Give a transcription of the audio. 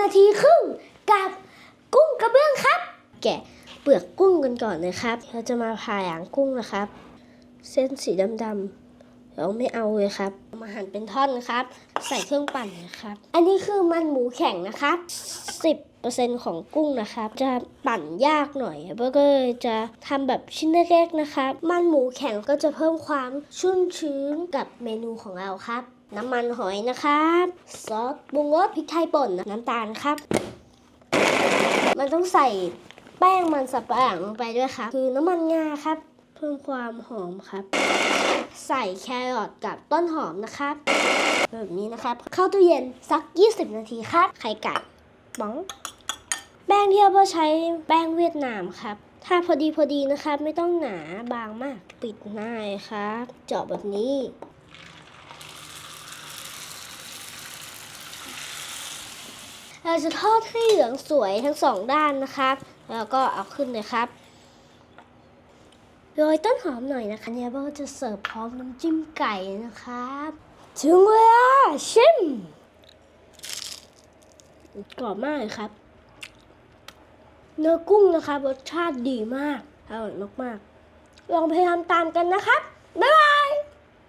นาทีครึ่งกับกุ้งกระเบื้องครับ แกะเปลือกกุ้งกันก่อนเลยครับ เราจะมาผ่าหางกุ้งนะครับ เส้นสีดำๆ เราไม่เอาเลยครับมาหั่นเป็นท่อนนะครับ ใส่เครื่องปั่นนะครับ อันนี้คือมันหมูแข็งนะครับ10%ของกุ้งนะครับ จะปั่นยากหน่อยเพื่อก็จะทำแบบชิ้นเล็กๆนะครับ มันหมูแข็งก็จะเพิ่มความชุ่มชื้นกับเมนูของเราครับ น้ำมันหอยนะครับ ซอสปรุงรสพริกไทยป่นน้ำตาลครับ มันต้องใส่แป้งมันสับปะหลังลงไปด้วยครับ คือน้ำมันงาครับ เพิ่มความหอมครับ ใส่แครอทกับต้นหอมนะครับ แบบนี้นะครับ เข้าตู้เย็นสัก 20 นาทีครับ ไข่ไก่บ้อง แป้งที่เราใช้แป้งเวียดนามครับ ถ้าพอดีพอดีนะครับ ไม่ต้องหนาบางมากปิดหน้ายครับ เจาะแบบนี้เราจะทอดให้เหลืองสวยทั้งสองด้านนะครับ แล้วก็เอาขึ้นเลยครับ โรยต้นหอมหน่อยนะคะเนี่ยเราจะเสิร์ฟพร้อมน้ำจิ้มไก่นะครับ ถึงเวลาชิมกรอบมากเลยครับ เนื้อกุ้งนะครับรสชาติดีมาก อร่อยมากๆ ลองพยายามตามกันนะครับ บ๊ายบาย